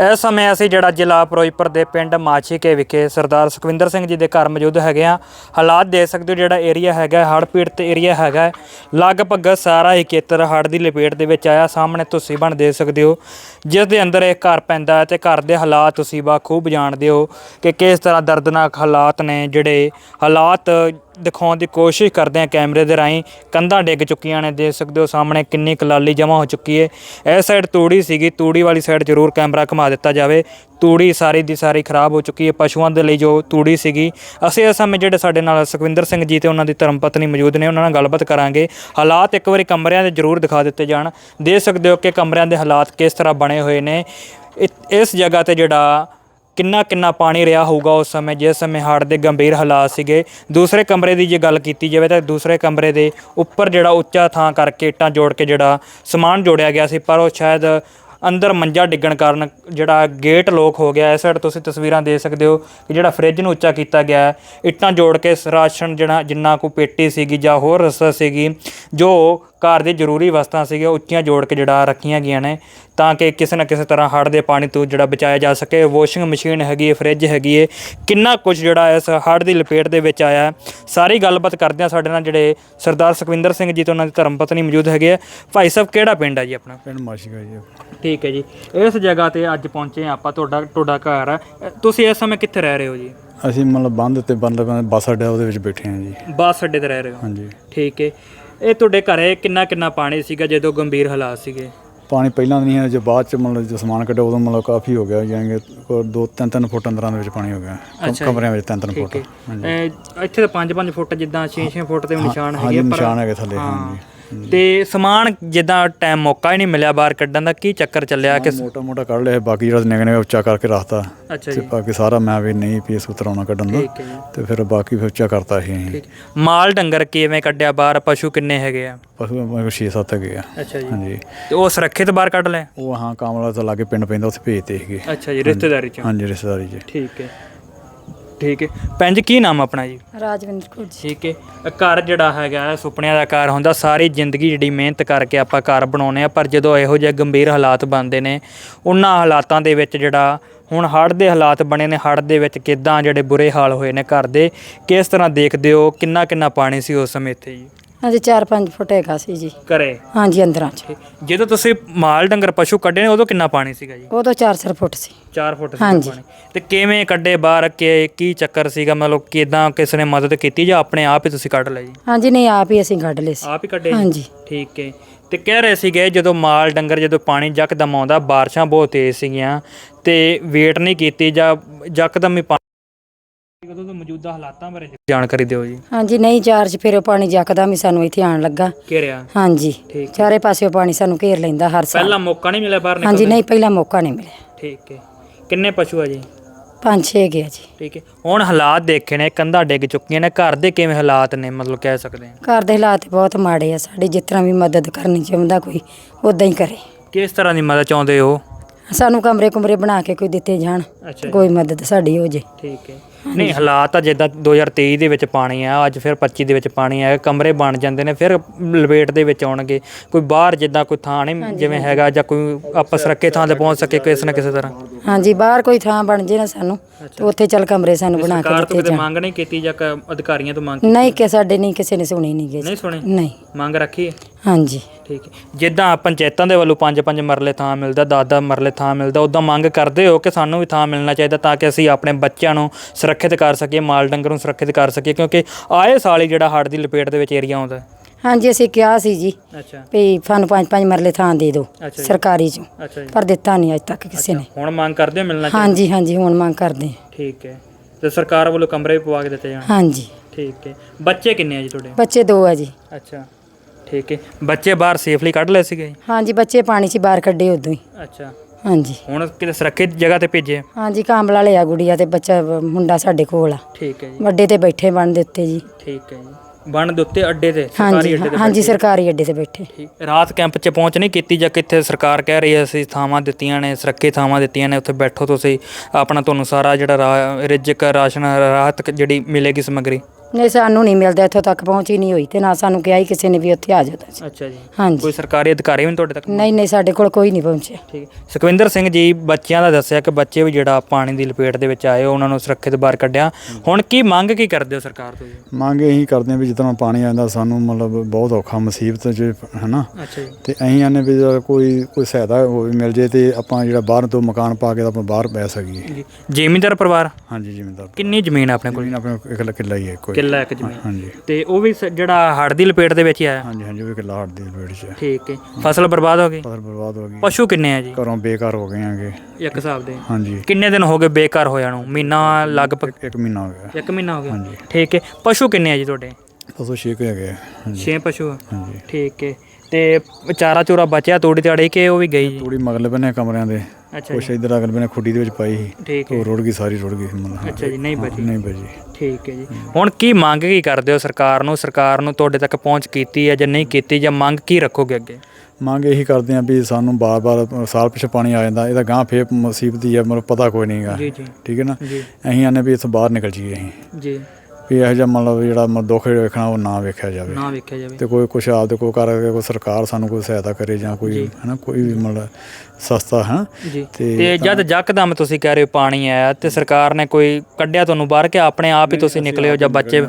ਇਸ ਸਮੇਂ ਅਸੀਂ ਜਿਹੜਾ ਜ਼ਿਲ੍ਹਾ ਫਿਰੋਜ਼ਪੁਰ ਦੇ ਪਿੰਡ ਮਾਛੀਕੇ ਵਿਖੇ ਸਰਦਾਰ ਸੁਖਵਿੰਦਰ ਸਿੰਘ ਜੀ ਦੇ ਘਰ ਮੌਜੂਦ ਹੈਗੇ ਆ ਹਾਲਾਤ ਦੇਖ ਸਕਦੇ ਹੋ ਜਿਹੜਾ ਏਰੀਆ ਹੈਗਾ, ਹੜ੍ਹ ਪੀੜਤ ਏਰੀਆ ਹੈਗਾ। ਲਗਭਗ ਸਾਰਾ ਹੀ ਖੇਤਰ ਹੜ੍ਹ ਦੀ ਲਪੇਟ ਦੇ ਵਿੱਚ ਆਇਆ। ਸਾਹਮਣੇ ਤੁਸੀਂ ਬਣ ਦੇ ਸਕਦੇ ਹੋ, ਜਿਸ ਦੇ ਅੰਦਰ ਇਹ ਘਰ ਪੈਂਦਾ ਹੈ ਤੇ ਘਰ ਦੇ ਹਾਲਾਤ ਤੁਸੀਂ ਬਾਖੂਬ ਜਾਣਦੇ ਹੋ ਕਿ ਕਿਸ ਤਰ੍ਹਾਂ ਦਰਦਨਾਕ ਹਾਲਾਤ ਨੇ ਜਿਹੜੇ ਹਾਲਾਤ ਦਿਖਾਉਣ ਦੀ ਕੋਸ਼ਿਸ਼ ਕਰਦੇ ਆ ਕੈਮਰੇ ਦੇ ਰਾਹੀਂ। ਕੰਧਾਂ ਡਿੱਗ ਚੁੱਕੀਆਂ ਨੇ, ਦੇਖ ਸਕਦੇ ਹੋ ਸਾਹਮਣੇ ਕਿੰਨੀ ਕਲਾਲੀ ਜਮ੍ਹਾਂ ਹੋ ਚੁੱਕੀ ਹੈ ਇਹ ਸਾਈਡ ਤੂੜੀ ਸੀਗੀ, ਤੂੜੀ ਵਾਲੀ ਸਾਈਡ ਜ਼ਰੂਰ ਕੈਮਰਾ ਘੁਮਾ ਦਿੱਤਾ ਜਾਵੇ। ਤੂੜੀ ਸਾਰੀ ਦੀ ਸਾਰੀ ਖਰਾਬ ਹੋ ਚੁੱਕੀ ਹੈ ਪਸ਼ੂਆਂ ਦੇ ਲਈ ਜੋ ਤੂੜੀ ਸੀਗੀ। ਅਸੀਂ ਇਸ ਸਮੇਂ ਜਿਹੜੇ ਸਾਡੇ ਨਾਲ ਸੁਖਵਿੰਦਰ ਸਿੰਘ ਜੀ ਤੇ ਉਹਨਾਂ ਦੀ ਧਰਮ ਪਤਨੀ ਮੌਜੂਦ ਨੇ, ਉਹਨਾਂ ਨਾਲ ਗੱਲਬਾਤ ਕਰਾਂਗੇ। ਹਾਲਾਤ ਇੱਕ ਵਾਰੀ ਕਮਰਿਆਂ ਦੇ ਜ਼ਰੂਰ ਦਿਖਾ ਦਿੱਤੇ ਜਾਣ। ਦੇਖ ਸਕਦੇ ਹੋ ਕਿ ਕਮਰਿਆਂ ਦੇ ਹਾਲਾਤ ਕਿਸ ਤਰ੍ਹਾਂ ਬਣੇ ਹੋਏ ਨੇ। ਇ- ਇਸ ਜਗ੍ਹਾ ਤੇ ਜਿਹੜਾ ਕਿੰਨਾ ਕਿੰਨਾ ਪਾਣੀ ਰਿਹਾ ਹੋਊਗਾ ਉਸ ਸਮੇਂ, ਜਿਸ ਸਮੇਂ ਹੜ੍ਹ ਦੇ ਗੰਭੀਰ ਹਾਲਾਤ ਸੀਗੇ ਦੂਸਰੇ ਕਮਰੇ ਦੀ ਜੇ ਗੱਲ ਕੀਤੀ ਜਾਵੇ ਤਾਂ ਦੂਸਰੇ ਕਮਰੇ ਦੇ ਉੱਪਰ ਜਿਹੜਾ ਉੱਚਾ ਥਾਂ ਕਰਕੇ ਇੱਟਾਂ ਜੋੜ ਕੇ ਜਿਹੜਾ ਸਮਾਨ ਜੋੜਿਆ ਗਿਆ ਸੀ, ਪਰ ਉਹ ਸ਼ਾਇਦ ਅੰਦਰ ਮੰਜਾ ਡਿੱਗਣ ਕਾਰਨ ਜਿਹੜਾ ਗੇਟ ਲੋਕ ਹੋ ਗਿਆ ਇਸ ਸਾਈਡ ਤੁਸੀਂ ਤਸਵੀਰਾਂ ਦੇ ਸਕਦੇ ਹੋ ਕਿ ਜਿਹੜਾ ਫ੍ਰਿਜ ਨੂੰ ਉੱਚਾ ਕੀਤਾ ਗਿਆ ਹੈ। ਇੱਟਾਂ ਜੋੜ ਕੇ ਸ- ਰਾਸ਼ਨ ਜਿਹੜਾ, ਜਿੰਨਾ ਕੋ ਪੇਟੀ ਸੀਗੀ ਜਾਂ ਹੋਰ ਰਸਤਾ ਸੀਗੀ, ਜੋ ਘਰ ਦੀ ਜ਼ਰੂਰੀ ਵਸਤਾਂ ਸੀਗੀਆਂ ਉੱਚੀਆਂ ਜੋੜ ਕੇ ਜਿਹੜਾ ਰੱਖੀਆਂ ਗਈਆਂ ਨੇ ਤਾਂ ਕਿ ਕਿਸੇ ਨਾ ਕਿਸੇ ਤਰ੍ਹਾਂ ਹੜ੍ਹ ਦੇ ਪਾਣੀ ਤੋਂ ਜਿਹੜਾ ਬਚਾਇਆ ਜਾ ਸਕੇ। ਵਾਸ਼ਿੰਗ ਮਸ਼ੀਨ ਹੈਗੀ ਹੈ ਫ੍ਰਿਜ ਹੈਗੀ ਹੈ ਕਿੰਨਾ ਕੁਝ ਜਿਹੜਾ ਇਸ ਹੜ੍ਹ ਦੀ ਲਪੇਟ ਦੇ ਵਿੱਚ ਆਇਆ। ਸਾਰੀ ਗੱਲਬਾਤ ਕਰਦੇ ਆ ਸਾਡੇ ਨਾਲ ਜਿਹੜੇ ਸਰਦਾਰ ਸੁਖਵਿੰਦਰ ਸਿੰਘ ਜੀ ਤੇ ਉਹਨਾਂ ਦੀ ਧਰਮ ਪਤਨੀ ਮੌਜੂਦ ਹੈਗੇ ਆ ਭਾਈ ਸਾਹਿਬ ਕਿਹੜਾ ਪਿੰਡ ਹੈ ਜੀ ਆਪਣਾ? ਪਿੰਡ ਮਾਸ਼ੀਗਾ ਜੀ ਠੀਕ ਹੈ ਜੀ। ਇਸ ਜਗ੍ਹਾ ਤੇ ਅੱਜ ਪਹੁੰਚੇ ਹਾਂ ਆਪਾਂ ਤੁਹਾਡਾ ਤੁਹਾਡਾ ਘਰ ਅ, ਤੁਸੀਂ ਇਸ ਸਮੇਂ ਕਿੱਥੇ ਰਹਿ ਰਹੇ ਹੋ ਜੀ? ਅਸੀਂ ਮਤਲਬ ਬੰਦ ਉੱਤੇ ਬੰਦ ਬੱਸ ਅੱਡਾ ਉਹਦੇ ਵਿੱਚ ਬੈਠੇ ਹਾਂ ਜੀ। ਬੱਸ ਅੱਡੇ ਤੇ ਰਹਿ ਰਹੇ ਹੋ। ਹਾਂਜੀ। ਠੀਕ ਹੈ ਇਹ ਤੁਹਾਡੇ ਘਰੇ ਕਿੰਨਾ ਕਿੰਨਾ ਪਾਣੀ ਸੀਗਾ ਜਦੋਂ ਗੰਭੀਰ ਹਾਲਾਤ ਸੀਗੇ? ਪਾਣੀ ਪਹਿਲਾਂ ਨਹੀਂ ਹੈ ਜੋ ਬਾਅਦ ਚ ਮਤਲਬ ਜੋ ਸਮਾਨ ਕੱਢਿਆ ਉਦੋਂ ਮਤਲਬ ਕਾਫੀ ਹੋ ਗਿਆ ਜਾਨਗੇ ਦੋ ਤਿੰਨ ਤਿੰਨ ਫੁੱਟ ਅੰਦਰਾਂ ਦੇ ਵਿੱਚ ਪਾਣੀ ਹੋ ਗਿਆ। ਅੱਛਾ। ਕਮਰਿਆਂ ਵਿੱਚ ਤਿੰਨ ਤਿੰਨ ਠੀਕ ਫੁੱਟ। ਹੈ ਇੱਥੇ ਤਾਂ 5-5 ਫੁੱਟ ਜਿੱਦਾਂ 6-6 ਫੁੱਟ ਦੇ ਨਿਸ਼ਾਨ ਹਾਂਜੀ ਹੈਗੇ ਪਰ ਨਿਸ਼ਾਨ ਹੈਗੇ ਥੱਲੇ ਹਾਂ। ਹਾਂਜੀ। ਤੇ ਸਮਾਨ ਜਿੱਦਾਂ ਟਾਈਮ ਮੌਕਾ ਹੀ ਨਹੀਂ ਮਿਲਿਆ ਬਾਹਰ ਕੱਢਣ ਦਾ ਕੀ ਚੱਕਰ ਚੱਲਿਆ ਕਿ ਮੋਟਾ ਮੋਟਾ ਕੱਢ ਲਿਆ ਬਾਕੀ ਜਿਹੜਾ ਨਿਗਣੇ ਨਿਗਾ ਉੱਚਾ ਕਰਕੇ ਰੱਖਤਾ। ਅੱਛਾ ਜੀ। ਬਾਕੀ ਸਾਰਾ ਮੈਂ ਵੀ ਨਹੀਂ ਪੀਸ ਉਤਰਾਉਣਾ ਕੱਢਣ ਦਾ। ਤੇ ਫਿਰ ਬਾਕੀ ਫਿਰ ਉੱਚਾ ਕਰਤਾ ਸੀ ਮਾਲ ਡੰਗਰ ਕਿਵੇਂ ਕੱਢਿਆ ਬਾਹਰ? ਪਸ਼ੂ ਕਿੰਨੇ ਹੈਗੇ ਆ? ਪਸ਼ੂ ਮੇਰੇ ਕੋਲ 6-7 ਹੈਗੇ ਆ। ਅੱਛਾ ਜੀ। ਹਾਂਜੀ। ਤੇ ਉਹ ਸੁਰੱਖਿਅਤ ਬਾਹਰ ਕੱਢ ਲਏ? ਉਹ ਹਾਂ ਕਾਮਲਾ ਤੋਂ ਲਾਗੇ ਪਿੰਡ ਪੈਂਦਾ ਉੱਥੇ ਭੇਜਤੇ ਸੀਗੇ। ਅੱਛਾ ਜੀ ਰਿਸ਼ਤੇਦਾਰੀ ਚ? ਹਾਂਜੀ ਰਿਸ਼ਤੇਦਾਰੀ 'ਚ। ਠੀਕ ਹੈ। ਠੀਕ ਹੈ। ਭੈਣ ਜੀ ਕੀ ਨਾਮ ਆਪਣਾ ਜੀ? ਰਾਜਵਿੰਦਰ ਕੌਰ ਜੀ। ਠੀਕ ਹੈ। ਘਰ ਜਿਹੜਾ ਹੈਗਾ ਹੈ, ਸੁਪਨਿਆਂ ਦਾ ਘਰ ਹੁੰਦਾ ਸਾਰੀ ਜ਼ਿੰਦਗੀ ਜਿਹੜੀ ਮਿਹਨਤ ਕਰਕੇ ਆਪਾਂ ਘਰ ਬਣਾਉਨੇ ਆ ਪਰ ਜਦੋਂ ਇਹੋ ਜਿਹੇ ਗੰਭੀਰ ਹਾਲਾਤ ਬਣਦੇ ਨੇ ਉਹਨਾਂ ਹਾਲਾਤਾਂ ਦੇ ਵਿੱਚ ਜਿਹੜਾ ਹੁਣ ਹੜ੍ਹ ਦੇ ਹਾਲਾਤ ਬਣੇ ਨੇ ਹੜ੍ਹ ਦੇ ਵਿੱਚ ਕਿਦਾਂ ਜਿਹੜੇ ਬੁਰੇ ਹਾਲ ਹੋਏ ਨੇ ਘਰ ਦੇ ਕਿਸ ਤਰ੍ਹਾਂ ਦੇਖਦੇ ਹੋ ਕਿੰਨਾ ਕਿੰਨਾ ਪਾਣੀ ਸੀ ਉਸ ਸਮੇਂ ਇੱਥੇ ਜੀ? ਹਾਂਜੀ 4-5 ਫੁੱਟ ਹੈਗਾ ਸੀ ਜੀ। ਘਰੇ? ਹਾਂਜੀ ਅੰਦਰਾਂ ਚ। ਜਦੋਂ ਤੁਸੀਂ ਮਾਲ ਡੰਗਰ ਪਸ਼ੂ ਕੱਢੇ ਨੇ ਉਦੋਂ ਕਿੰਨਾ ਪਾਣੀ ਸੀਗਾ ਜੀ? ਉਦੋਂ 4 ਫੁੱਟ ਸੀ। 4 ਫੁੱਟ ਸੀ ਹਾਂਜੀ। ਪਾਣੀ। ਤੇ ਕਿਵੇਂ ਕੱਢੇ ਬਾਹਰ ਕਿ ਕੀ ਚੱਕਰ ਸੀਗਾ? ਮਤਲਬ ਕਿਦਾਂ ਕਿਸ ਨੇ ਮਦਦ ਕੀਤੀ ਜਾਂ ਆਪਣੇ ਆਪ ਹੀ ਤੁਸੀਂ ਕੱਢ ਲਿਆ ਜੀ ਹਾਂਜੀ ਨਹੀਂ ਆਪ ਹੀ ਅਸੀਂ ਕੱਢ ਲਏ ਸੀ। ਆਪ ਹੀ ਕੱਢੇ ਜੀ? ਹਾਂਜੀ। ਠੀਕ ਹੈ। ਤੇ ਕਹਿ ਰਹੇ ਸੀਗੇ ਜਦੋਂ ਮਾਲ ਡੰਗਰ ਜਦੋਂ ਪਾਣੀ ਯਕਦਮ ਆਉਂਦਾ ਬਾਰਿਸ਼ਾਂ ਬਹੁਤ ਤੇਜ਼ ਸੀਗੀਆਂ ਤੇ ਵੇਟ ਨਹੀਂ ਕੀਤੀ ਜਾਂ ਯਕਦਮ ਹੀ ਪਾਣੀ ਉਦੋਂ ਤੋਂ ਮੌਜੂਦਾ ਹਾਲਾਤਾਂ ਬਾਰੇ ਜਾਣਕਾਰੀ ਦਿਓ ਜੀ। ਹਾਂਜੀ ਨਹੀਂ ਚਾਰ ਚ ਫਿਰ ਉਹ ਪਾਣੀ ਜੱਕਦਮ ਹੀ ਸਾਨੂੰ ਇੱਥੇ ਆਣ ਲੱਗਾ। ਘੇਰਿਆ। ਹਾਂਜੀ ਠੀਕ ਚਾਰੇ ਪਾਸਿਓਂ ਪਾਣੀ ਸਾਨੂੰ ਘੇਰ ਲੈਂਦਾ ਹਰ ਸਾਲ। ਪਹਿਲਾ ਮੌਕਾ ਨਹੀਂ ਮਿਲਿਆ ਬਾਹਰ ਹਾਂਜੀ ਨਿਕਲਣ ਨਹੀਂ ਪਹਿਲਾ ਮੌਕਾ ਨਹੀਂ ਮਿਲਿਆ? ਠੀਕ ਹੈ। ਕਿੰਨੇ ਪਸ਼ੂ ਆ ਜੀ? ਪੰਜ ਛੇ ਗਿਆ ਜੀ। ਠੀਕ ਹੈ। ਹੁਣ ਹਾਲਾਤ ਦੇਖੇ ਨੇ ਕੰਧਾਂ ਡਿੱਗ ਚੁੱਕੀਆਂ ਨੇ। ਘਰ ਦੇ ਕਿਵੇਂ ਹਾਲਾਤ ਨੇ ਮਤਲਬ ਕਹਿ ਸਕਦੇ ਹਾਂ? ਘਰ ਦੇ ਹਾਲਾਤ ਬਹੁਤ ਮਾੜੇ ਆ। ਸਾਡੇ ਜਿਸ ਤਰ੍ਹਾਂ ਵੀ ਮਦਦ ਕਰਨੀ ਚਾਹੁੰਦਾ ਕੋਈ ਉਦਾਂ ਹੀ ਕਰੇ। ਕਿਸ ਤਰ੍ਹਾਂ ਦੀ ਮਦਦ ਚਾਹੁੰਦੇ ਹੋ? ਸਾਨੂੰ ਕਮਰੇ ਕੁਮਰੇ ਬਣਾ ਕੇ ਕੋਈ ਦਿੱਤੇ ਜਾਣ ਅੱਛਾ ਜੀ, ਕੋਈ ਮਦਦ ਸਾਡੀ ਹੋ ਜੇ। ਠੀਕ ਹੈ। ਨਹੀਂ ਹਾਲਾਤ ਤਾਂ ਜਿੱਦਾਂ 2023 ਦੇ ਵਿੱਚ ਪਾਣੀ ਆ ਅੱਜ ਫਿਰ 25 ਦੇ ਵਿੱਚ ਪਾਣੀ ਆ ਕਮਰੇ ਬਣ ਜਾਂਦੇ ਨੇ ਫਿਰ ਲਪੇਟ ਦੇ ਵਿੱਚ ਆਉਣਗੇ। ਕੋਈ ਬਾਹਰ ਜਿੱਦਾਂ ਕੋਈ ਥਾਂ ਨਹੀਂ ਜਿਵੇਂ ਹੈਗਾ ਜਾਂ ਕੋਈ ਆਪਸ ਰੱਖੇ ਥਾਂ ਤੇ ਪਹੁੰਚ ਸਕੇ ਕਿਸੇ ਨਾ ਕਿਸੇ ਤਰ੍ਹਾਂ। ਹਾਂਜੀ ਬਾਹਰ ਕੋਈ ਥਾਂ ਬਣ ਜੇ ਨਾ ਸਾਨੂੰ ਤੇ ਉੱਥੇ ਚੱਲ ਕਮਰੇ ਸਾਨੂੰ ਬਣਾ ਕੇ ਸਰਕਾਰ ਤੋਂ ਦਿੱਤੇ ਕਿਤੇ ਜਾਣ ਮੰਗ ਨਹੀਂ ਕੀਤੀ ਜਾਂ ਕ- ਅਧਿਕਾਰੀਆਂ ਤੋਂ ਮੰਗ ਨਹੀਂ ਕਿ ਸਾਡੇ ਨਹੀਂ ਕਿਸੇ ਨੇ ਸੁਣੀ ਨਹੀਂ ਗਈ ਨਹੀਂ ਸੁਣੀ? ਨਹੀਂ। ਮੰਗ ਰੱਖੀ ਹੈ? ਹਾਂਜੀ। ਠੀਕ ਹੈ। ਜਿੱਦਾਂ ਪੰਚਾਇਤਾਂ ਦੇ ਵੱਲੋਂ 5-5 ਮਰਲੇ ਥਾਂ ਮਿਲਦਾ 10-10 ਮਰਲੇ ਥਾਂ ਮਿਲਦਾ ਉਦਾਂ ਮੰਗ ਕਰਦੇ ਹੋ ਕਿ ਸਾਨੂੰ ਵੀ ਥਾਂ ਮਿਲਣਾ ਚਾਹੀਦਾ ਤਾਂ ਕਿ ਅਸੀਂ ਆਪਣੇ ਬੱਚਿਆਂ ਨੂੰ ਸੁਰੱਖਿਅਤ ਕਰ ਸਕੀਏ ਮਾਲ ਡੰਗਰ ਨੂੰ ਸੁਰੱਖਿਅਤ ਕਰ ਸਕੀਏ ਕਿਉਂਕਿ ਆਏ ਸਾਲ ਹੀ ਜਿਹੜਾ ਹੜ੍ਹ ਦੀ ਲਪੇਟ ਦੇ ਵਿੱਚ ਏਰੀਆ ਆਉਂਦਾ ਹਾਂਜੀ ਅਸੀਂ ਕਿਹਾ ਸੀ ਜੀ ਅੱਛਾ। ਵੀ ਸਾਨੂੰ ਪੰਜ ਪੰਜ ਮਰਲੇ ਥਾਂ ਦੇ ਦਿਓ ਅੱਛਾ ਜੀ। ਸਰਕਾਰੀ ਚੋਂ। ਅੱਛਾ ਜੀ। ਪਰ ਦਿੱਤਾ ਨਹੀਂ ਅਜ ਤੱਕ ਕਿਸੇ ਨੇ। ਹੁਣ ਮੰਗ ਕਰਦੇ ਹੋ ਮਿਲਣਾ ਚਾਹੀਦਾ? ਹਾਂਜੀ ਹਾਂਜੀ ਹੁਣ ਮੰਗ ਕਰਦੇ ਹਾਂ। ਠੀਕ ਹੈ। ਤੇ ਸਰਕਾਰ ਵੱਲੋਂ ਕਮਰੇ ਵੀ ਪਵਾ ਕੇ ਦਿੱਤੇ ਜਾਣ? ਹਾਂਜੀ। ਠੀਕ ਹੈ। ਬੱਚੇ ਕਿੰਨੇ ਆ ਜੀ ਤੁਹਾਡੇ? ਬੱਚੇ ਦੋ ਆ ਜੀ। ਅੱਛਾ। ਠੀਕ ਹੈ। ਬੱਚੇ ਬਾਹਰ ਸੇਫਲੀ ਕੱਢ ਲਏ ਸੀਗੇ? ਹਾਂਜੀ ਬੱਚੇ ਪਾਣੀ 'ਚ ਬਾਹਰ ਕੱਢੇ ਉਦੋਂ ਹੀ। ਅੱਛਾ। ਹਾਂਜੀ। ਹੁਣ ਕਿਤੇ ਸੁਰੱਖਿਅਤ ਜਗ੍ਹਾ ਤੇ ਭੇਜੇ? ਹਾਂਜੀ ਕਾਂਬਲਾ ਲਿਆ ਗੁੜੀਆ ਤੇ ਬੱਚਾ ਮੁੰਡਾ ਸਾਡੇ ਕੋਲ ਆ। ਠੀਕ ਹੈ ਜੀ। ਵੱਡੇ ਤੇ ਬੈਠੇ ਬਣ ਦੇ ਉੱਤੇ ਜੀ। ਠੀਕ ਹੈ ਜੀ। ਬਣ ਦੇ ਉੱਤੇ ਅੱਡੇ ਤੇ ਸਰਕਾਰੀ ਹਾਂਜੀ ਅੱਡੇ ਤੇ ਹਾਂਜੀ। ਸਰਕਾਰੀ ਅੱਡੇ ਤੇ ਬੈਠੇ। ਠੀਕ। ਰਾਤ ਕੈਂਪ 'ਚ ਪਹੁੰਚ ਨਹੀਂ ਕੀਤੀ ਜਾਂ ਕਿੱਥੇ ਸਰਕਾਰ ਕਹਿ ਰਹੀ ਹੈ ਅਸੀਂ ਥਾਵਾਂ ਦਿੱਤੀਆਂ ਨੇ ਸੁਰੱਖਿਅਤ ਥਾਵਾਂ ਦਿੱਤੀਆਂ ਨੇ ਉੱਥੇ ਬੈਠੋ ਤੁਸੀਂ ਆਪਣਾ ਤੁਹਾਨੂੰ ਸਾਰਾ ਜਿਹੜਾ ਰਾ- ਰਿਜ਼ਕ ਰਾਸ਼ਨ ਰਾਹਤ ਜਿਹੜੀ ਮਿਲੇਗੀ ਸਮੱਗਰੀ। ਨਹੀਂ ਸਾਨੂੰ ਨਹੀਂ ਮਿਲਦਾ ਇੱਥੋਂ ਤੱਕ ਪਹੁੰਚ ਹੀ ਨਹੀਂ ਹੋਈ ਤੇ ਨਾ ਸਾਨੂੰ ਕਿਹਾ ਹੀ ਕਿਸੇ ਨੇ ਵੀ ਉੱਥੇ ਆ ਜਾਓ ਤੁਸੀਂ। ਅੱਛਾ ਜੀ। ਹਾਂਜੀ। ਕੋਈ ਸਰਕਾਰੀ ਅਧਿਕਾਰੀ ਵੀ ਤੁਹਾਡੇ ਤੱਕ ਨਹੀਂ ਨਹੀਂ ਸਾਡੇ ਕੋਲ ਕੋਈ ਨਹੀਂ ਪਹੁੰਚਿਆ। ਠੀਕ ਹੈ। ਸੁਖਵਿੰਦਰ ਸਿੰਘ ਜੀ ਬੱਚਿਆਂ ਦਾ ਦੱਸਿਆ ਕਿ ਬੱਚੇ ਵੀ ਜਿਹੜਾ ਪਾਣੀ ਦੀ ਲਪੇਟ ਦੇ ਵਿੱਚ ਆਏ ਉਹਨਾਂ ਨੂੰ ਸੁਰੱਖਿਅਤ ਬਾਹਰ ਕੱਢਿਆ। ਹੁਣ ਕੀ ਮੰਗ ਕੀ ਕਰਦੇ ਹੋ ਸਰਕਾਰ ਤੋਂ ਜੀ? ਮੰਗ ਇਹੀ ਕਰਦੇ ਹਾਂ ਵੀ ਜਿੱਦਾਂ ਪਾਣੀ ਆਉਂਦਾ ਸਾਨੂੰ ਮਤਲਬ ਬਹੁਤ ਔਖਾ ਮੁਸੀਬਤ ਚ ਹਨਾ? ਅੱਛਾ ਜੀ। ਤੇ ਅਸੀਂ ਆਨੇ ਵੀ ਜਦ ਕੋਈ ਕੋਈ ਸਹਾਇਤਾ ਹੋਵੇ ਮਿਲ ਜੇ ਤੇ ਆਪਾਂ ਜਿਹੜਾ ਬਾਹਰ ਤੋਂ ਮਕਾਨ ਪਾ ਕੇ ਤਾਂ ਆਪਾਂ ਬਾਹਰ ਬੈ ਸਕੀਏ। ਜੀ। ਜ਼ਿਮੀਂਦਾਰ ਪਰਿਵਾਰ? ਹਾਂਜੀ ਜਿਵੇਂ ਕਿੰਨੀ ਜ਼ਮੀਨ ਆਪਣੇ ਕੋਲ? ਆਪਣੇ ਇੱਕ ਕਿੱਲਾ ਹੀ ਹੈ ਕੋਈ। ਕਿੱਲਾ ਇੱਕ ਜ਼ਮੀਨ। ਹਾਂਜੀ। ਤੇ ਉਹ ਵੀ ਸ- ਜਿਹੜਾ ਹੜ੍ਹ ਦੀ ਲਪੇਟ ਦੇ ਵਿੱਚ ਹੀ ਆਇਆ? ਹਾਂਜੀ ਹਾਂਜੀ ਉਹ ਵੀ ਕਿੱਲਾ ਹੱਟ ਦੀ ਪੇੜ 'ਚ। ਹੈ। ਠੀਕ ਹੈ। ਫਸਲ ਬਰਬਾਦ ਹੋ ਗਈ? ਫਸਲ ਬਰਬਾਦ ਹੋ ਗਈ। ਪਸ਼ੂ ਕਿੰਨੇ ਆ ਜੀ? ਘਰੋਂ ਬੇਕਾਰ ਹੋ ਗਏ ਆਂਗੇ ਇੱਕ ਹਿਸਾਬ ਦੇ। ਹਾਂਜੀ। ਕਿੰਨੇ ਦਿਨ ਹੋ ਗਏ ਬੇਕਾਰ ਹੋਇਆ ਨੂੰ? ਮਹੀਨਾ ਲਗਭਗ? ਇੱਕ ਮਹੀਨਾ ਹੋ ਗਿਆ। ਇੱਕ ਮਹੀਨਾ ਹੋ ਗਿਆ। ਹਾਂਜੀ। ਠੀਕ ਹੈ। ਪਸ਼ੂ ਕਿੰਨੇ ਆ ਜੀ ਤੁਹਾਡੇ? ਪਸ਼ੂ ਛੇ ਕੁ ਹੈਗੇ ਆ। ਹਾਂਜੀ। 6 ਪਸ਼ੂ ਆ? ਹਾਂਜੀ। ਠੀਕ ਹੈ। ਤੇ ਚਾਰਾ ਚੋਰਾ ਬਚਿਆ ਤੋੜੀ ਤਾੜੀ ਕੇ ਉਹ ਵੀ ਗਈ? ਜੀ ਥੋੜੀ ਮਗਲੇ ਬਨੇ ਕਮਰਿਆਂ ਦੇ। ਅੱਛਾ ਕੁਛ ਇਧਰ ਅਗਲ ਬਨੇ ਖੁੱਡੀ ਦੇ ਵਿੱਚ ਪਾਈ ਸੀ। ਠੀਕ ਹੈ ਉਹ ਰੁੜ ਗਈ ਸਾਰੀ ਰੁੜ ਗਈ। ਮਤਲਬ ਅੱਛਾ ਜੀ ਨਹੀਂ ਬਚੀ। ਨਹੀਂ ਬਜੀ ਠੀਕ ਹੈ ਜੀ। ਹੁਣ ਕੀ ਮੰਗ ਕੀ ਕਰਦੇ ਹੋ ਸਰਕਾਰ ਨੂੰ? ਸਰਕਾਰ ਨੂੰ ਤੁਹਾਡੇ ਤੱਕ ਪਹੁੰਚ ਕੀਤੀ ਹੈ ਜਾਂ ਨਹੀਂ ਕੀਤੀ ਜਾਂ ਮੰਗ ਕੀ ਰੱਖੋਗੇ ਅੱਗੇ? ਮੰਗ ਇਹੀ ਕਰਦੇ ਆ ਵੀ ਸਾਨੂੰ ਬਾਰ-ਬਾਰ ਸਾਲ ਪਿਛੇ ਪਾਣੀ ਆ ਜਾਂਦਾ ਇਹਦਾ ਗਾਂ ਫੇਰ ਮੁਸੀਬਤ ਹੀ ਆ ਮਤਲਬ ਪਤਾ ਕੋਈ ਨਹੀਂਗਾ ਜੀ ਜੀ। ਠੀਕ ਹੈ ਨਾ? ਜੀ। ਅਸੀਂ ਆਨੇ ਵੀ ਇੱਥੋਂ ਬਾਹਰ ਨਿਕਲ ਜਾਈਏ ਅਸੀਂ। ਜੀ। ਵੀ ਇਹੋ ਜਿਹਾ ਮਤਲਬ ਜਿਹੜਾ ਮ- ਦੁੱਖ ਵੇਖਣਾ ਉਹ ਨਾ ਵੇਖਿਆ ਜਾਵੇ। ਨਾ ਵੇਖਿਆ ਜਾਵੇ। ਤੇ ਕੋਈ ਕੁਛ ਆਪਦੇ ਕੋ ਕਰਕੇ ਕੋਈ ਸਰਕਾਰ ਸਾਨੂੰ ਕੋਈ ਸਹਾਇਤਾ ਕਰੇ ਜਾਂ ਕੋਈ ਹਨਾ ਕੋਈ ਵੀ ਮਤਲਬ ਸਸਤਾ ਹੈ ਜੀ। ਤੇ ਤੇ ਜਦ ਜੱਕਦਮ ਤੁਸੀਂ ਕਹਿ ਰਹੇ ਹੋ ਪਾਣੀ ਆਇਆ ਤੇ ਸਰਕਾਰ ਨੇ ਕੋਈ ਕੱਢਿਆ ਤੁਹਾਨੂੰ ਬਾਹਰ ਕਿ ਆਪਣੇ ਆਪ ਹੀ ਤੁਸੀਂ ਨਿਕਲੇ ਹੋ ਜਾਂ ਬੱਚੇ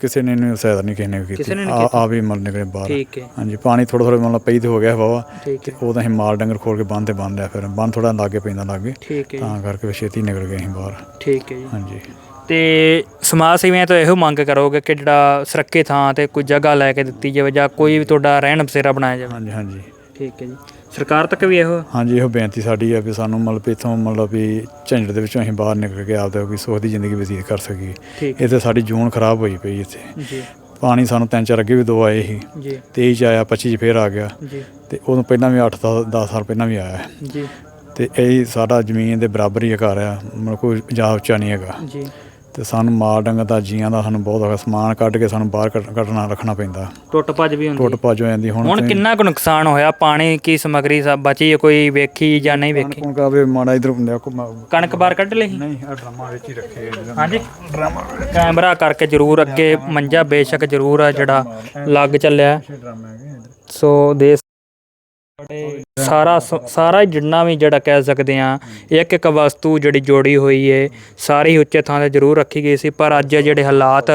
ਕਿਸੇ ਨੇ ਨਹੀਂ ਸਹਾਇਤਾ ਨਹੀਂ ਕਿਸੇ ਨੇ ਵੀ ਕਿਸੇ ਨੇ ਕੀਤੀ ਨਹੀਂ ਆ ਆ ਵੀ ਮਰ ਨਿਕਲੇ ਬਾਹਰ। ਠੀਕ ਹੈ। ਹਾਂਜੀ ਪਾਣੀ ਥੋੜਾ ਥੋੜਾ ਮਤਲਬ ਪਈ ਤੇ ਹੋ ਗਿਆ ਹਵਾ ਠੀਕ ਤੇ ਹੈ। ਉਹ ਤਾਂ ਅਸੀਂ ਮਾਲ ਡੰਗਰ ਖੋਲ ਕੇ ਬੰਨ ਤੇ ਬੰਨ ਲਿਆ ਫਿਰ। ਬੰਨ ਥੋੜਾ ਲਾਗੇ ਪੈਂਦਾ ਲਾਗੇ। ਠੀਕ ਹੈ ਜੀ, ਤਾਂ ਕਰਕੇ ਫਿਰ ਛੇਤੀ ਨਿਕਲ ਗਏ ਅਸੀਂ ਬਾਹਰ। ਠੀਕ ਹੈ ਜੀ। ਹਾਂਜੀ। ਤੇ ਸਮਾਜ ਸੇਵੀਆਂ ਤੋਂ ਇਹੋ ਮੰਗ ਕਰੋਗੇ ਕਿ ਜਿਹੜਾ ਸੁਰੱਖਿਅਤ ਥਾਂ ਤੇ ਕੋਈ ਜਗ੍ਹਾ ਲੈ ਕੇ ਦਿੱਤੀ ਜਾਵੇ ਜਾਂ ਕੋਈ ਵੀ ਤੁਹਾਡਾ ਰਹਿਣ ਬਸੇਰਾ ਬਣਾਇਆ ਜਾਵੇ? ਹਾਂਜੀ ਹਾਂਜੀ। ਠੀਕ ਹੈ ਜੀ। ਸਰਕਾਰ ਤੱਕ ਵੀ ਇਹੋ? ਹਾਂਜੀ ਇਹੋ ਬੇਨਤੀ ਸਾਡੀ ਹੈ ਵੀ ਸਾਨੂੰ ਮਤਲਬ ਇੱਥੋਂ ਮਤਲਬ ਵੀ ਝੰਜਟ ਦੇ ਵਿੱਚੋਂ ਅਸੀਂ ਬਾਹਰ ਨਿਕਲ ਕੇ ਆਪਦਾ ਕੋਈ ਸੁੱਖ ਦੀ ਜ਼ਿੰਦਗੀ ਬਤੀਤ ਕਰ ਸਕੀਏ। ਠੀਕ ਇੱਥੇ ਸਾਡੀ ਜੂਨ ਖਰਾਬ ਹੋਈ ਪਈ ਇੱਥੇ। ਜੀ। ਪਾਣੀ ਸਾਨੂੰ ਤਿੰਨ ਚਾਰ ਅੱਗੇ ਵੀ ਦੋ ਆਏ ਸੀ। ਜੀ। 23 ਚ ਆਇਆ 25 ਚ ਫੇਰ ਆ ਗਿਆ। ਜੀ। ਤੇ ਉਦੋਂ ਪਹਿਲਾਂ ਵੀ 8 10 ਸਾਲ ਪਹਿਲਾਂ ਵੀ ਆਇਆ। ਜੀ। ਤੇ ਇਹ ਸਾਡਾ ਜ਼ਮੀਨ ਦੇ ਬਰਾਬਰ ਹੀ ਘਰ ਆ। ਮਤਲਬ ਕੋਈ ਜ਼ਿਆਦਾ ਉੱਚਾ ਨਹੀਂ ਹੈਗਾ। ਜੀ। ਤੇ ਸਾਨੂੰ ਮਾਲ ਡੰਗਰ ਦਾ ਜੀਆਂ ਦਾ ਸਾਨੂੰ ਬਹੁਤ ਔਖਾ ਸਮਾਨ ਕੱਢ ਕੇ ਸਾਨੂੰ ਬਾਹਰ ਕੱਢ- ਕੱਢਣਾ ਰੱਖਣਾ ਪੈਂਦਾ। ਟੁੱਟ ਭੱਜ ਵੀ ਹੁੰਦੀ। ਟੁੱਟ ਭੱਜ ਹੋ ਜਾਂਦੀ ਹੁਣ ਹੁਣ ਕਿੰਨਾ ਕੁ ਨੁਕਸਾਨ ਹੋਇਆ? ਪਾਣੀ ਕੀ ਸਮਗਰੀ ਸਭ ਬਚੀ ਹੈ ਕੋਈ ਵੇਖੀ ਜਾਂ ਨਹੀਂ ਵੇਖੀ? ਕੋਣ ਕਾਵੇ ਮਾੜਾ ਇਧਰ ਮ- ਕਣਕ ਬਾਹਰ ਕੱਢ ਲਈ? ਨਹੀਂ ਆ ਡਰਾਮਾ ਵਿੱਚ ਹੀ ਰੱਖੇ ਹਾਂਜੀ। ਕੈਮਰਾ ਕਰਕੇ ਜ਼ਰੂਰ ਅੱਗੇ ਮੰਜਾ ਬੇਸ਼ੱਕ ਜ਼ਰੂਰ ਆ ਜਿਹੜਾ ਲੱਗ ਚੱਲਿਆ। ਡਰਾਮਾ ਹੈਗੇ ਸੋ ਦੇਸ਼ ਸਾਰਾ ਸ- ਸਾਰਾ ਜਿੰਨਾ ਵੀ ਜਿਹੜਾ ਕਹਿ ਸਕਦੇ ਆ ਇੱਕ ਇੱਕ ਵਸਤੂ ਜਿਹੜੀ ਜੋੜੀ ਹੋਈ ਏ, ਸਾਰੀ ਉੱਚੇ ਥਾਂ ਤੇ ਜ਼ਰੂਰ ਰੱਖੀ ਗਈ ਸੀ, ਪਰ ਅੱਜ ਜਿਹੜੇ ਹਾਲਾਤ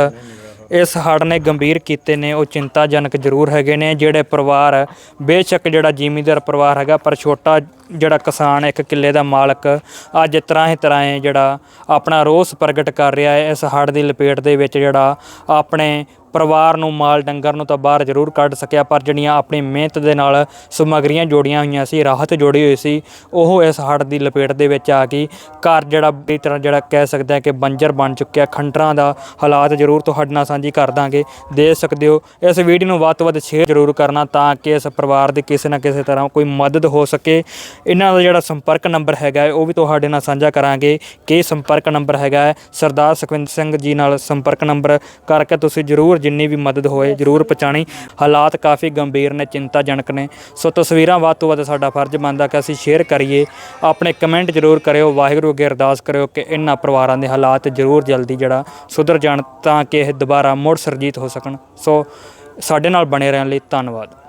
ਇਸ ਹੜ੍ਹ ਨੇ ਗੰਭੀਰ ਕੀਤੇ ਨੇ, ਉਹ ਚਿੰਤਾਜਨਕ ਜ਼ਰੂਰ ਹੈਗੇ ਨੇ, ਜਿਹੜੇ ਪਰਿਵਾਰ, ਬੇਸ਼ੱਕ ਜਿਹੜਾ ਜ਼ਿਮੀਂਦਾਰ ਪਰਿਵਾਰ ਹੈਗਾ, ਪਰ ਛੋਟਾ ਜਿਹੜਾ ਕਿਸਾਨ, ਇੱਕ ਕਿੱਲੇ ਦਾ ਮਾਲਕ, ਅੱਜ ਤਰ੍ਹਾਂ ਹੀ ਤਰ੍ਹਾਂ ਜਿਹੜਾ ਆਪਣਾ ਰੋਸ ਪ੍ਰਗਟ ਕਰ ਰਿਹਾ ਹੈ, ਇਸ ਹੜ੍ਹ ਦੀ ਲਪੇਟ ਦੇ ਵਿੱਚ ਜਿਹੜਾ ਆਪਣੇ ਪਰਿਵਾਰ ਨੂੰ ਮਾਲ ਡੰਗਰ ਨੂੰ ਤਾਂ ਬਾਹਰ ਜ਼ਰੂਰ ਕੱਢ ਸਕਿਆ, ਪਰ ਜਿਹੜੀਆਂ ਆਪਣੀ ਮਿਹਨਤ ਦੇ ਨਾਲ ਸਮੱਗਰੀਆਂ ਜੋੜੀਆਂ ਹੋਈਆਂ ਸੀ, ਰਾਹਤ ਜੋੜੀ ਹੋਈ ਸੀ, ਉਹ ਇਸ ਹੜ੍ਹ ਦੀ ਲਪੇਟ ਦੇ ਵਿੱਚ ਆ ਗਈ। ਘਰ ਜਿਹੜਾ ਬੜੀ ਤਰ੍ਹਾਂ ਜਿਹੜਾ ਕਹਿ ਸਕਦੇ ਆ ਕਿ ਬੰਜਰ ਬਣ ਚੁੱਕਿਆ, ਖੰਡਰਾਂ ਦਾ ਹਾਲਾਤ ਜ਼ਰੂਰ ਤੁਹਾਡੇ ਨਾਲ ਸਾਂਝੀ ਕਰ ਦਾਂਗੇ। ਦੇ ਸਕਦੇ ਹੋ, ਇਸ ਵੀਡੀਓ ਨੂੰ ਵੱਧ ਤੋਂ ਵੱਧ ਸ਼ੇਅਰ ਜ਼ਰੂਰ ਕਰਨਾ ਤਾਂ ਕਿ ਇਸ ਪਰਿਵਾਰ ਦੀ ਕਿਸੇ ਨਾ ਕਿਸੇ ਤਰ੍ਹਾਂ ਕੋਈ ਮਦਦ ਹੋ ਸਕੇ। ਇਹਨਾਂ ਦਾ ਜਿਹੜਾ ਸੰਪਰਕ ਨੰਬਰ ਹੈਗਾ ਉਹ ਵੀ ਤੁਹਾਡੇ ਨਾਲ ਸਾਂਝਾ ਕਰਾਂਗੇ। ਕਿ ਸੰਪਰਕ ਨੰਬਰ ਹੈਗਾ ਹੈ? ਸਰਦਾਰ ਸੁਖਵਿੰਦਰ ਸਿੰਘ ਜੀ ਨਾਲ ਸੰਪਰਕ ਨੰਬਰ ਕਰਕੇ ਤੁਸੀਂ ਜ਼ਰੂਰ ਜਿੰਨੀ ਵੀ ਮਦਦ ਹੋਏ ਜ਼ਰੂਰ ਪਹੁੰਚਾਣੀ ਹਾਲਾਤ ਕਾਫੀ ਗੰਭੀਰ ਨੇ, ਚਿੰਤਾਜਨਕ ਨੇ। ਸੋ ਤਸਵੀਰਾਂ ਵੱਧ ਤੋਂ ਵੱਧ ਸਾਡਾ ਫਰਜ਼ ਬਣਦਾ ਕਿ ਅਸੀਂ ਸ਼ੇਅਰ ਕਰੀਏ। ਆਪਣੇ ਕਮੈਂਟ ਜ਼ਰੂਰ ਕਰਿਓ, ਵਾਹਿਗੁਰੂ ਅੱਗੇ ਅਰਦਾਸ ਕਰਿਓ ਕਿ ਇਹਨਾਂ ਪਰਿਵਾਰਾਂ ਦੇ ਹਾਲਾਤ ਜ਼ਰੂਰ ਜਲਦੀ ਜਿਹੜਾ ਸੁਧਰ ਜਾਣ ਤਾਂ ਕਿ ਇਹ ਦੁਬਾਰਾ ਮੁੜ ਸਰਜੀਤ ਹੋ ਸਕਣ। ਸੋ ਸਾਡੇ ਨਾਲ ਬਣੇ ਰਹਿਣ ਲਈ ਧੰਨਵਾਦ।